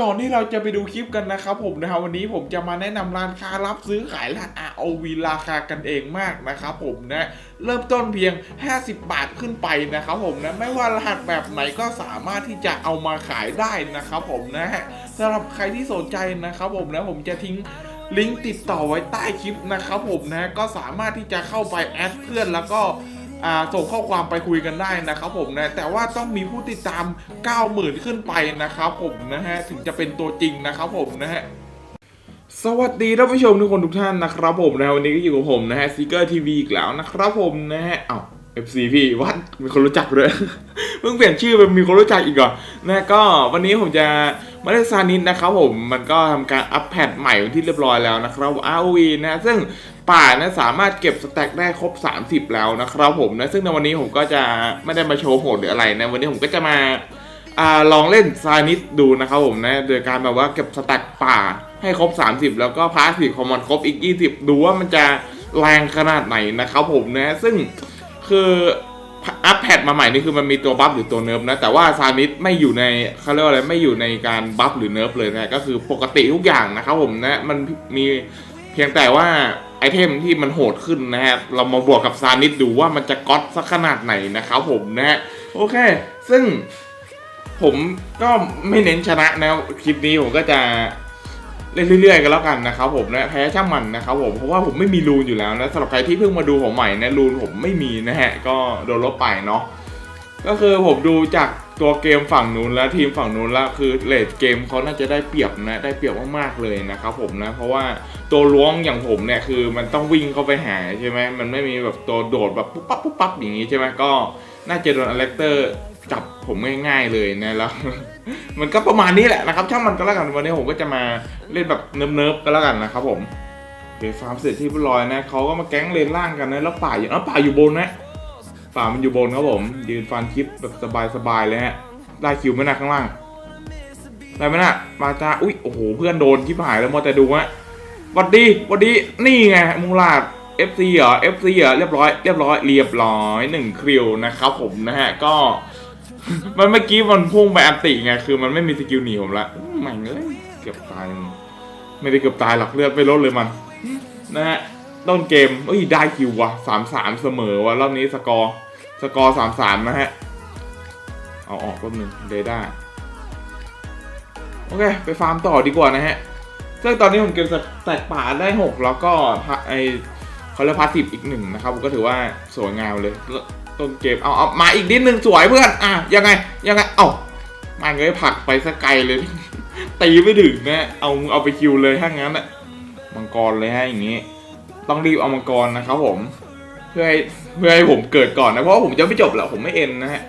ก่อนที่เราจะไปดูคลิปกันนะครับผมนะครับวันนี้ผมจะมาแนะนำร้านค้ารับซื้อขายรหัส ROV ราคากันเองมากนะครับผมนะเริ่มต้นเพียง 50 บาทขึ้นไปนะครับผมนะไม่ว่ารหัสแบบไหนก็สามารถที่จะเอามาขายได้นะครับผมนะสำหรับใครที่สนใจนะครับผมนะผมจะทิ้งลิงก์ติดต่อไว้ใต้คลิปนะครับผมนะก็สามารถที่จะเข้าไปแอดเพื่อนแล้วก็ ส่งข้อความไปคุยกันได้นะครับผมนะแต่ว่าต้องมีผู้ติดตาม 90,000 ขึ้นไปนะครับผมนะฮะถึงจะเป็นตัวจริงนะครับผมนะฮะสวัสดีท่านผู้ชมทุกคนทุกท่านนะครับผมนะวันนี้ก็อยู่กับผมนะฮะซีเกอร์ทีวีอีกแล้วนะครับผมนะฮะเอ้าว FC พี่วัดมีคนรู้จักด้วยเพิ่งเปลี่ยนชื่อเป็นมีคนรู้จักอีกเหรอนะก็วันนี้ผมจะ มาเล่นซานิสนะครับผมมันก็ทำการอัปแพดใหม่ที่เรียบร้อยแล้วนะครับ ROV นะซึ่งป่านะสามารถเก็บสแต็กได้ครบ 30 แล้วนะครับผมนะซึ่งในวันนี้ผมก็จะไม่ได้มาโชว์โหดหรืออะไรนะวันนี้ผมก็จะมาอลองเล่นซานิสดูนะครับผมนะโดยการแบบว่าเก็บสแต็กป่าให้ครบ 30 แล้วก็พาสซีฟของมันครบอีก 20 ดูว่ามันจะแรงขนาดไหนนะครับผมนะซึ่งคือ อัพแพดมาใหม่นี่คือมันมีตัวบัฟหรือตัวเนิร์ฟนะ แต่ว่าซานิสไม่อยู่ในเขาเรียกว่าอะไรไม่อยู่ในการบัฟหรือเนิร์ฟเลยนะ ก็คือปกติทุกอย่างนะครับผมนะ มันมีเพียงแต่ว่าไอเทมที่มันโหดขึ้นนะฮะ เรามาบวกกับซานิสดูว่ามันจะก๊อตสักขนาดไหนนะครับผมนะฮะโอเค ซึ่งผมก็ไม่เน้นชนะนะ คลิปนี้ผมก็จะ เล่นเรื่อยๆกันแล้วกันนะครับผมนะแพ้ช่างมันนะครับผมเพราะว่าผมไม่มีรูนอยู่แล้วนะสำหรับใครที่เพิ่งมาดูผมใหม่นะรูนผมไม่มีนะฮะก็โดนลบไปเนาะก็คือผมดูจากตัวเกมฝั่งนู้นแล้วทีมฝั่งนู้นแล้วคือเลดเกมเขาน่าจะได้เปรียบนะได้เปรียบมากๆเลยนะครับผมนะเพราะว่าตัวล้วงอย่างผมเนี่ยคือมันต้องวิ่งเข้าไปหาใช่ไหมมันไม่มีแบบตัวโดดแบบปุ๊บปั๊บปุ๊บปั๊บอย่างนี้ใช่ไหมก็น่าจะโดนอเล็กเตอร์จับผมง่ายๆเลยนะแล้ว มันก็ประมาณนี้แหละนะครับ ช่างมันก็แล้วกันวันนี้ผมก็จะมาเล่นแบบเนิบๆก็แล้วกันนะครับผมโอเคฟาร์มเสร็จที่เรียบร้อยนะเขาก็มาแก๊งเลนล่างกันนะแล้วป่าอยู่อ๋อป่าอยู่บนนะป่ามันอยู่บนครับผม ยืนฟันคลิปแบบสบายๆเลยฮะได้คิวไหมนะข้างล่างได้ไหมนะมาจ้าอุ้ยโอ้โหเพื่อนโดนที่หายแล้วมอแต่ดูฮะวัดดีวัดดีนี่ไงมูลาด FC เหรอ FC เหรอเรียบร้อยเรียบร้อยเรียบร้อยหนึ่งคริวนะครับผมนะฮะก็ มันเมื่อกี้มันพุ่งไปอันติไงคือมันไม่มีสกิลหนีผมละไม่งเอ้ยเกือบตายไม่ได้เกือบตายหรอกเลือดไปลดเลยมัน นะฮะต้นเกมเอ้ยได้คิววะสามสามเสมอวะรอบนี้สกอร์สกอร์สามสามนะฮะเอาออกแป๊บนึงเดด้าโอเคไปฟาร์มต่อดีกว่านะฮะซึ่งตอนนี้ผมเก็บแตกป่าได้หกแล้วก็พะไอ เขาเรียกพาสซีฟอีกหนึ่งนะครับผมก็ถือว่าสวยงามเลยต้นเกมเอาเอามาอีกนิดนึงสวยเพื่อนอะยังไงยังไงเอ้ามาเงยผลักไปสกไกลเลยตีไม่ถึงนะเอาเอาไปคิวเลยถ้างั้นอะมังกรเลยฮะอย่างงี้ ต้องรีบเอามังกรนะครับผม เพื่อให้เพื่อให้ผมเกิดก่อนนะเพราะว่าผมจะไม่จบหรอกผมไม่เอ็นนะฮะ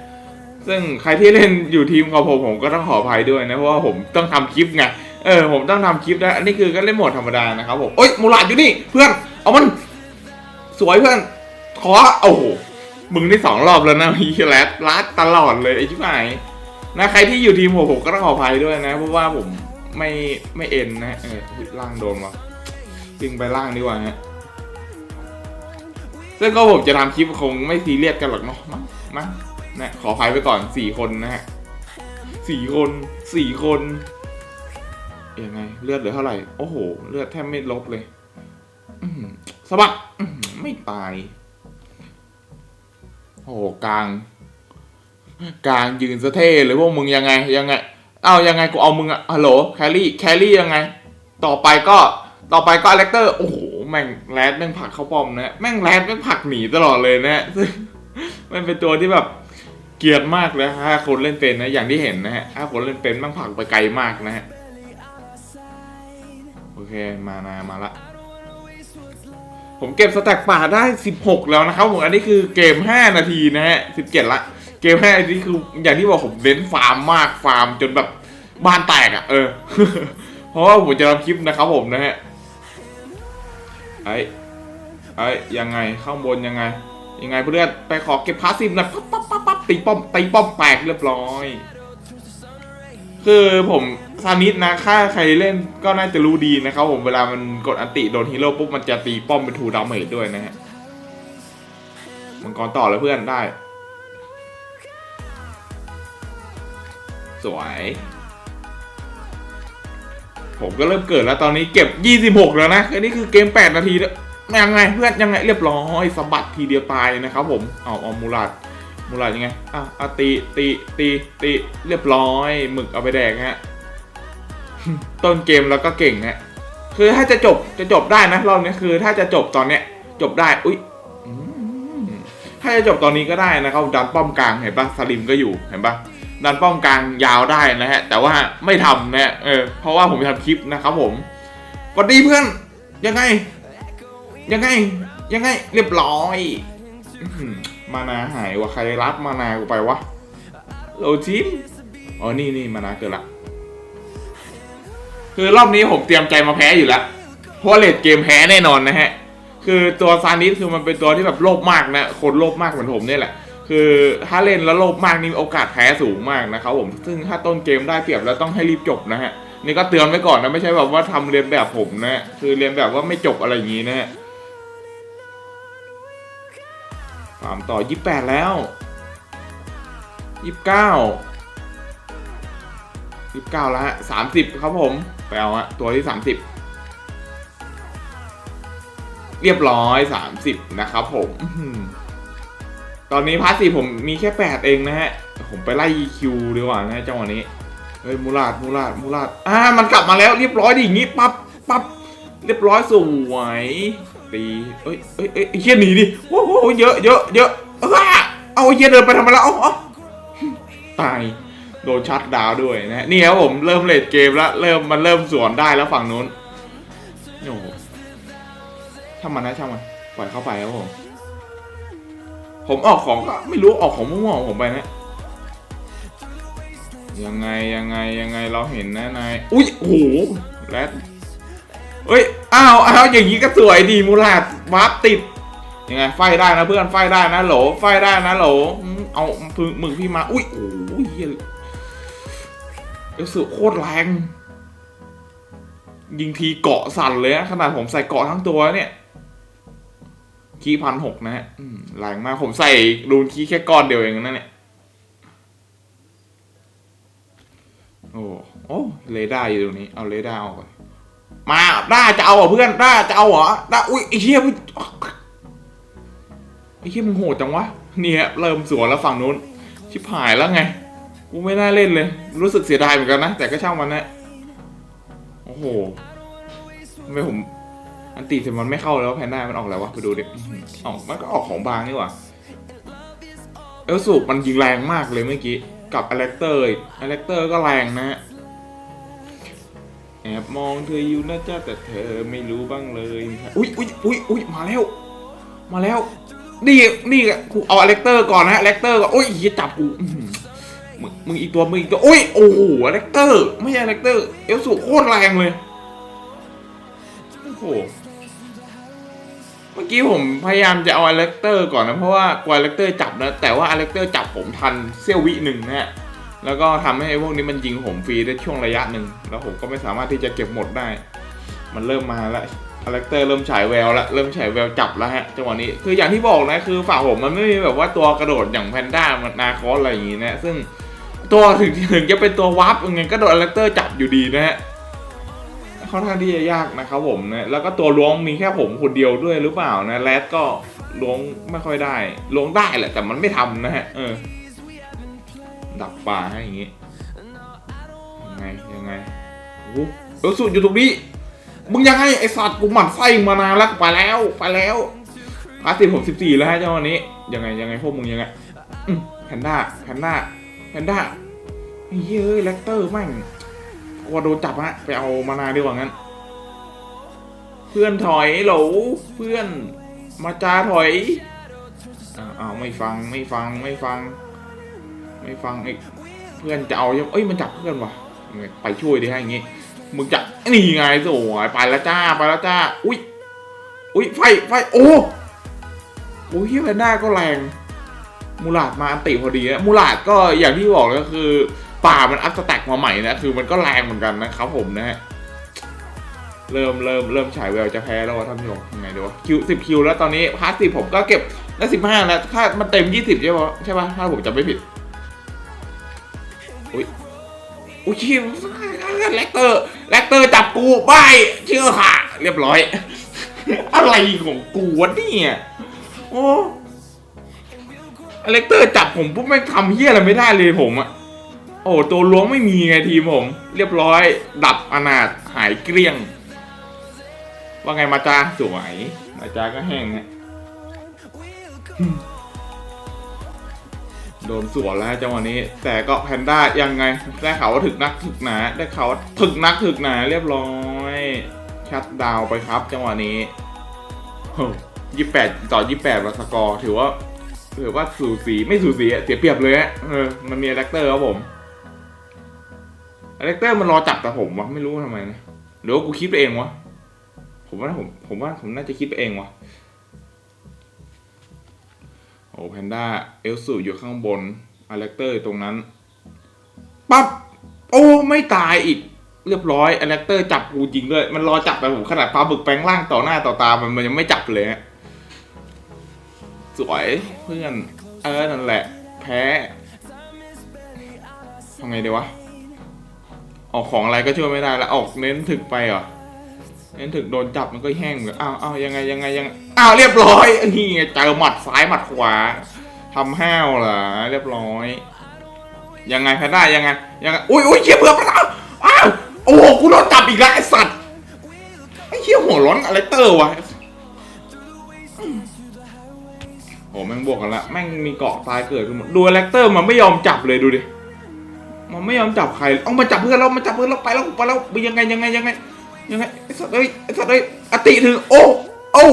ซึ่งใครที่เล่นอยู่ทีมของผมผมก็ต้องขออภัยด้วยนะเพราะว่าผมต้องทำคลิปไงเออผมต้องทำคลิปนะอันนี้คือก็เล่นโหมดธรรมดานะครับผมโอ้ยมูลาดอยู่นี่เพื่อนเอามัน สวยเพื่อนขอโอ้โหมึงนี่สองรอบแล้วนะมีแรดลัดตลอดเลยไอ้ชิบหายนะใครที่อยู่ทีมผมผมก็ต้องขออภัยด้วยนะ เพราะว่าผมไม่ไม่เอ็นนะเออล่างโดนวะจึงไปล่างดีกว่าฮะซึ่งก็ผมจะทำคลิปคงไม่ซีเรียสกันหรอกเนาะมั้งมั้งนะขออภัยไปก่อนสี่คนนะฮะสี่คนสี่คนยังไง เลือดเหลือเท่าไหร่ โอ้โห เลือดแทบไม่ลดเลยสบัด ไม่ตาย โอ้กลาง กลางยืนสะเท่เลยพวกมึงยังไงยังไง เอายังไงกูเอามึงอะฮัลโหลแครี่แครี่ยังไง ต่อไปก็ต่อไปก็อเล็กเตอร์ โอ้โห แม่งแรดแม่งผักเข้าปอมนะ แม่งแรดแม่งผักหนีตลอดเลยนะซึ่งมันเป็นตัวที่แบบเกลียดมากเลยถ้าคนเล่นเป็นนะ อย่างที่เห็นนะฮะถ้าคนเล่นเป็นแม่งผักไปไกลมากนะฮะ โอเค มานามาละ ผมเก็บสแต็กป่าได้ 16 แล้วนะครับผมอันนี้คือเกม 5 นาทีนะฮะ 17 ละ เกม 5 นาทีคืออย่างที่บอกผมเน้นฟาร์มมากฟาร์มจนแบบบ้านแตกอะ่ะ เออ เพราะว่าผมจะทำคลิปนะครับผมนะฮะ ไอ้ไอ้ยังไงข้างบนยังไง ยังไงเพื่อนไปขอเก็บพาสซีฟหนะปั๊บปั๊บปั๊บปั๊บตีป้อมตีป้อมแตกเรียบร้อย คือผม ซานิสนะถ้าใครเล่นก็น่าจะรู้ดีนะครับผมเวลามันกดอันติโดนฮีโร่ปุ๊บมันจะตีป้อมเป็นทูดาเมจด้วยนะฮะมังกรต่อแล้วเพื่อนได้ สวย ผมก็เริ่มเกิดแล้วตอนนี้เก็บ 26 แล้วนะอันนี้คือเกม 8 นาทีแล้วยังไงเพื่อนยังไงเรียบร้อยสะบัดทีเดียวตายนะครับผมเอาเอามูลาดมูลาดยังไงอะอะตีตีตีตีเรียบร้อยหมึกเอาไปแดกฮะ ต้นเกมแล้วก็เก่งฮะคือถ้าจะจบจะจบได้นะรอบนี้คือถ้าจะจบตอนเนี้ยจบได้ อุ้ยถ้าจะจบตอนนี้ก็ได้นะครับดันป้อมกลางเห็นปะสลิมก็อยู่เห็นปะดันป้อมกลางยาวได้นะฮะ แต่ว่าไม่ทำนะเออเพราะว่าผมจะทำคลิปนะครับผมสวัสดีเพื่อนยังไง ยังไง ยังไง เรียบร้อยอื้อหือมานาหายว่ะใครรับมานากูไปวะโลจิมอ๋อนี่นี่มานาเกิดละ คือรอบนี้ผมเตรียมใจมาแพ้อยู่แล้ว เพราะเลดเกมแพ้แน่นอนนะฮะ คือตัวซานิสคือมันเป็นตัวที่แบบโลภมากนะ คนโลภมากเหมือนผมเนี่ยแหละ คือถ้าเล่นแล้วโลภมากนี่โอกาสแพ้สูงมากนะครับผม ซึ่งถ้าต้นเกมได้เปรียบแล้วต้องให้รีบจบนะฮะ นี่ก็เตือนไว้ก่อนนะไม่ใช่แบบว่าทำเรียนแบบผมนะ คือเรียนแบบว่าไม่จบอะไรอย่างนี้นะฮะตามต่อยี่แปดแล้วยี่เก้ายี่เก้าแล้วฮะสามสิบครับผม ไปเอาฮะตัวที่สามสิบเรียบร้อย 30 นะครับผม ตอนนี้พาร์ทสี่ผมมีแค่ 8 เองนะฮะ ผมไปไล่ EQ ดีกว่านะจังหวะนี้ เฮ้ยมูลาดมูลาดมูลาดอ่ามันกลับมาแล้วเรียบร้อยดิอย่างงี้ปั๊บปั๊บเรียบร้อยสวยตีเอ้ยเอ้ยเอ้ยเฮียหนีดิโอ้โหเยอะเยอะเยอะอ้าเอาเฮียเดินไปทำไมแล้วเอาเอาตาย โดนชัดดาวด้วยนะฮะนี่ครับผมเริ่มเลดเกมแล้วเริ่มมันเริ่มสวนได้แล้วฝั่งนู้นโอ้โหช่างมันนะช่างมันปล่อยเข้าไปครับผมผมออกของก็ไม่รู้ออกของมั่วของผมไปนะยังไงยังไงยังไงเราเห็นนะนายอุ้ยโอ้โหแรดเฮ้ยอ้าวอ้าวอย่างนี้ก็สวยดีมูลาดวาร์ปติดยังไงไฟได้นะเพื่อนไฟได้นะโหลไฟได้นะโหลอเอามือมือพี่มาอุ้ยโอ้ย อลสุโคตรแรง ยิงทีเกาะสั่นเลยนะขนาดผมใส่เกาะทั้งตัวเนี่ย คีพันหกนะฮะแรงมากผมใส่รูนคีแค่ก้อนเดียวเองนั่นเนี่ยโอ้โอ้เรดาอยู่ตรงนี้ เอาเรดาออกก่อนมาด้าจะเอาเหรอเพื่อนด้าจะเอาเหรอด้าอุ้ยไอ้เหี้ยไอ้เหี้ยมึงโหดจังวะเนี่ยเริ่มสวนแล้วฝั่งนู้นชิบหายแล้วไง กูไม่น่าเล่นเลย รู้สึกเสียดายเหมือนกันนะ แต่ก็ช่างมันนะ โอ้โหทำไมผม อันตีเสร็จมันไม่เข้าแล้วแพนด้ามันออกแล้ววะ ไปดูดิอออกมันก็ออกของบางนี่หว่า เอลสูบมันยิงแรงมากเลยเมื่อกี้ กับอเล็กเตอร์อีกอเล็กเตอร์ก็แรงนะแอบมองเธออยู่นะจ๊ะแต่เธอไม่รู้บ้างเลย อุ้ยอุ้ยอุ้ยอุ้ยมาแล้ว มาแล้ว นี่นี่กูเอาอเล็กเตอร์ก่อนนะอเล็กเตอร์ก่อนโอ้ยเหี้ยจับกู มึงมึงอีกตัวมึงอีกตัวโอ้ยโอ้โหอเล็กเตอร์ไม่ใช่อเล็กเตอร์เอลสูบโคตรแรงเลยโอ้โหเมื่อกี้ผมพยายามจะเอาอเล็กเตอร์ก่อนนะเพราะว่ากลัวอเล็กเตอร์จับนะแต่ว่าอเล็กเตอร์จับผมทันเสี้ยววิหนึ่งนะฮะแล้วก็ทำให้พวกนี้มันยิงผมฟรีได้ช่วงระยะหนึ่งแล้วผมก็ไม่สามารถที่จะเก็บหมดได้ มันเริ่มมาแล้วอเล็กเตอร์เริ่มฉายแววล้วเริ่มฉายแววจับแล้วฮะจังหวะนี้คืออย่างที่บอกนะคือฝั่งผมมันไม่มีแบบว่าตัวกระโดดอย่างแพนด้ามันนาคอสอะไรอย่างงี้นะซึ่ง ตัวถึงถึงจะเป็นตัววาร์ปยังไงก็โดนอเล็กเตอร์จับอยู่ดีนะฮะค่อนข้างที่จะยากนะครับผมนะแล้วก็ตัวล้วงมีแค่ผมคนเดียวด้วยหรือเปล่านะแรดก็ล้วงไม่ค่อยได้ล้วงได้แหละแต่มันไม่ทำนะฮะเออ ดักป่าให้อย่างงี้ยังไงยังไงโอ้โหเออสุดอยู่ตรงนี้มึงยังไงไอสัตว์กูหมั่นไส้มานานแล้วไปแล้วไปแล้วพาร์ทสิบผมสิบสี่แล้วฮะเจ้าวันนี้ยังไงยังไงพวกมึงยังไงแพนด้าแพนด้า แพนด้าเฮ้ยเอ้ยแรคเตอร์แม่งกลัวโดนจับฮะไปเอามานาดีกว่างั้น เพื่อนถอยหลเพื่อนมาจาถอยอ้าวอ้าไม่ฟังไม่ฟังไม่ฟัง ไม่ฟังไอ้เพื่อนจะเอาเอ้ยมันจับเพื่อนว่ะไปช่วยดิฮะอย่างงี้มึงจะนี่ไงสวยไปแล้วจ้าไปแล้วจ้าอุ้ยอุ้ยไฟไฟโอ้โอ้ยเฮียแพนด้าก็แรง มูลาดมาอันติพอดีนะมูลาดก็อย่างที่บอกก็คือ ป่ามันอัพสแต็กมาใหม่นะ คือมันก็แรงเหมือนกันนะครับผมนะฮะเริ่มเริ่มเริ่มฉายแววจะแพ้แล้วว่าท่านผู้ชมยังไงดีวะคิวสิบคิวแล้วตอนนี้พาร์ทสิบผมก็เก็บได้สิบห้าแล้วถ้ามันเต็มยี่สิบใช่ปะใช่ปะถ้าผมจำไม่ผิดอุ้ยอุ้ยชิมแลกเตอร์แลกเตอร์จับกูบายเชื่อค่ะ เรียบร้อย อะไรของกูวะเนี่ยโอ้ แลกเตอร์จับผมปุ๊บไม่ทำเฮี้ยอะไรไม่ได้เลยผมอะโอ้ตัวล้วงไม่มีไงทีมผม เรียบร้อย ดับอนาถหายเกลี้ยง ว่าไงมาจ้าสวยมาจาก็แห้งฮะโดนสวนแล้วจังหวะนี้ แต่ก็แพนด้ายังไง ได้ข่าวว่าถึกนักถึกหนาได้ข่าวว่าถึกนักถึกหนาเรียบร้อยชัดดาวไปครับ จังหวะนี้ยี่แปดต่อยี่แปดสกอร์ถือว่า ถือว่าสูสีไม่สูสีเสียเปรียบเลยอะเออมันมีอะแดปเตอร์ครับผมอะแดปเตอร์มันรอจับแต่ผมวะไม่รู้ทำไมนะหรือว่ากูคิดไปเองวะผมว่าผมผมว่าผมน่าจะคิดไปเองวะโอ้แพนด้าเอลสูอยู่ข้างบนอเล็กเตอร์ตรงนั้นปั๊บโอ้ไม่ตายอีกเรียบร้อยอเล็กเตอร์จับกูจริงด้วยมันรอจับไปผมขนาดปลาบึกแปลงร่างต่อหน้าต่อตามันมันยังไม่จับเลยฮะ สวยเพื่อน เออ นั่นแหละ แพ้ทำไงดีวะ ออกของอะไรก็ช่วยไม่ได้แล้วออกเน้นถึกไปเหรอเน้นถึกโดนจับมันก็แห้งเลยอ้าวอ้าวยังไงยังไงยังอ้าวเรียบร้อยนี่ไงเจอหมัดซ้ายหมัดขวาทำห้าวเหรอเรียบร้อย ยังไงแพนด้ยังไงยังไงอุ้ยอุ้ยเชี่ยเพื่อนอ้าวอ้าวโอ้โหกูโดนจับอีกแล้วไอสัตว์ไอเชี่ยหัวร้อนอะไรเตอร์วะ โอ้แม่งบวกกันละแม่งมีเกาะตายเกิดขึ้นหมดดูแลกเตอร์มันไม่ยอมจับเลยดูดิมันไม่ยอมจับใครเอามาจับเพื่อนเรามาจับเพื่อนเราไปแล้วไปแล้วยังไงยังไงยังไงยังไงไอ้สัตว์เอ้ยไอ้สัตว์เอ้ยอติถึงโอ้โอ้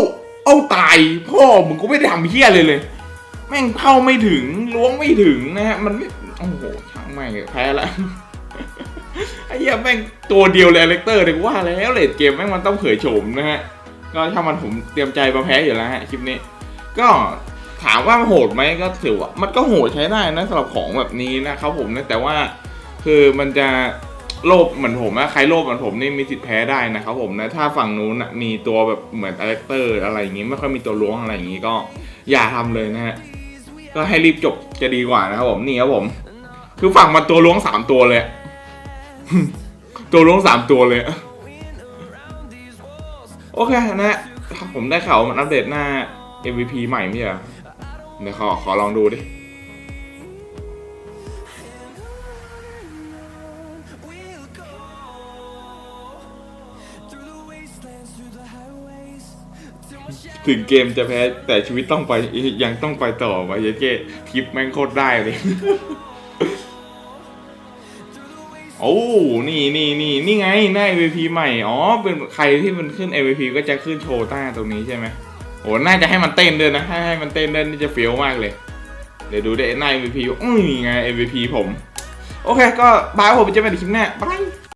โอ้ตายพ่อมึงก็ไม่ได้ทำเฮี้ยเลยเลย แม่งเข้าไม่ถึงล้วงไม่ถึงนะฮะมันไม่โอ้โหช่างไม่งแพ้ละไอ้เหี้ยแม่งตัวเดียวเลยเลกเตอร์เลยว่าแล้วเลดเกมแม่งมันต้องเผยโฉมนะฮะก็ถ้ามันผมเตรียมใจมาแพ้อยู่แล้วฮะคลิปนี้ ก็ ถามว่าโหดไหมก็ถือว่ามันก็โหดใช้ได้นะสำหรับของแบบนี้นะครับผมนะแต่ว่าคือมันจะโลภเหมือนผมนะใครโลภเหมือนผมนี่มีสิทธิ์แพ้ได้นะครับผมนะถ้าฝั่งนู้นนะมีตัวแบบเหมือนอเล็กเตอร์อะไรอย่างงี้ไม่ค่อยมีตัวล้วงอะไรอย่างงี้ก็อย่าทำเลยนะฮะก็ให้รีบจบจะดีกว่านะครับผมนี่ครับผม คือฝั่งมันตัวล้วงสามตัวเลย ตัวล้วงสามตัวเลยโอเคนะฮะผมได้ข่าวมันอัปเดตหน้า MVP ใหม่ไม่ใช่ เหรอเดี๋ยวขอขอลองดูดิ ถึงเกมจะแพ้แต่ชีวิตต้องไปยังต้องไปต่อวะเยเก้คลิปแม่งโคตรได้เลย โอ้ นี่นี่นี่นี่ไงหน้า MVP ใหม่ อ๋อ เป็นใครที่มันขึ้น MVP ก็จะขึ้นโชว์ใต้ตรงนี้ใช่ไหม โอ้น่าจะให้มันเต้นด้วยนะให้ให้มันเต้นด้วยนี่จะเฟี้ยวมากเลย เดี๋ยวดูได้หน้า MVP อุ้ยไง MVP ผม โอเค ก็บายผมจะเป็นคลิปหน้าบาย